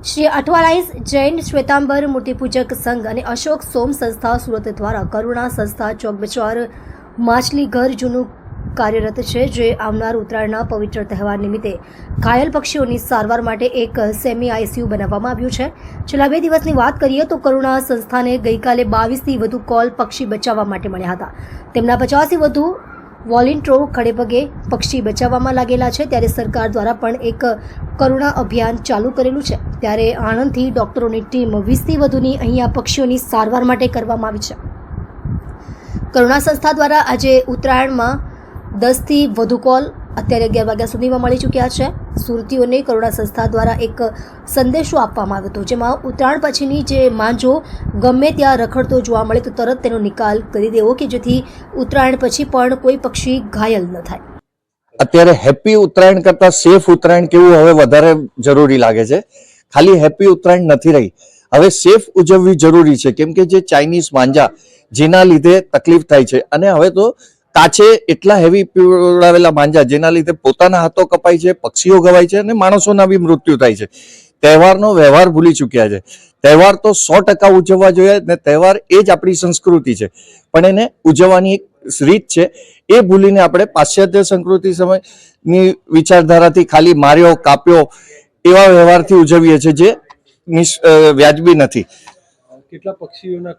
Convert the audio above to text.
શ્રી અઠવાલાઈસ જૈન શ્વેતાંબર મૂર્તિપૂજક સંઘ અને અશોક સોમ સંસ્થા સુરત દ્વારા કરુણા સંસ્થા ચોક બજાર માછલી ઘર જૂનું કાર્યરત છે, જે આવનાર ઉત્તરાયણના પવિત્ર તહેવાર નિમિત્તે ઘાયલ પક્ષીઓની સારવાર માટે એક સેમી આઈસીયુ બનાવવામાં આવ્યું છે. છેલ્લા બે દિવસની વાત કરીએ તો કરુણા સંસ્થાને ગઈકાલે બાવીસથી વધુ કોલ પક્ષી બચાવવા માટે મળ્યા હતા. તેમના પચાસથી વધુ વોલિન્ટ્રો ખડેપગે પક્ષી બચાવવામાં લાગેલા છે ત્યારે સરકાર દ્વારા પણ એક કરુણા અભિયાન ચાલુ કરેલું છે. ત્યારે આણંદથી ડોક્ટરોની ટીમ વીસથી વધુની અહીંયા પક્ષીઓની સારવાર માટે કરવામાં આવી છે. કરુણા સંસ્થા દ્વારા આજે ઉત્તરાયણમાં દસથી વધુ કોલ અત્યારે અગિયાર વાગ્યા સુધીમાં મળી ચૂક્યા છે. સુરતીઓને કરુણા સંસ્થા દ્વારા એક સંદેશો આપવામાં આવ્યો હતો, જેમાં ઉત્તરાયણ પછીની જે માંજો ગમે ત્યાં રખડતો જોવા મળે તો તરત તેનો નિકાલ કરી દેવો કે જેથી ઉત્તરાયણ પછી પણ કોઈ પક્ષી ઘાયલ ન થાય. અત્યારે હેપી ઉત્તરાયણ કરતા સેફ ઉત્તરાયણ કેવું હવે વધારે જરૂરી લાગે છે? ખાલી હેપી ઉત્તરાયણ નથી રહી. હવે સેફ ઉજવવી જરૂરી છે, કેમ કે જે ચાઇનીઝ માંજા, જેના લીધે તકલીફ થાય છે. અને હવે તો કાચે એટલા હેવી પીવડાવેલા માંજા જેના લીધે પોતાના હાથો કપાય છે, પક્ષીઓ ગવાય છે અને માણસોના બી મૃત્યુ થાય છે. તહેવારનો વ્યવહાર ભૂલી ચૂક્યા છે. તહેવાર તો સો ટકા ઉજવવા જોઈએ ને તહેવાર એ જ આપણી સંસ્કૃતિ છે. પણ એને ઉજવવાની એક રીત છે, એ ભૂલીને આપણે પાશ્ચાત્ય સંસ્કૃતિ સમયની વિચારધારાથી ખાલી માર્યો, કાપ્યો એવા વ્યવહારથી ઉજવીએ છીએ જે વ્યાજબી નથી. કેટલા પક્ષીઓના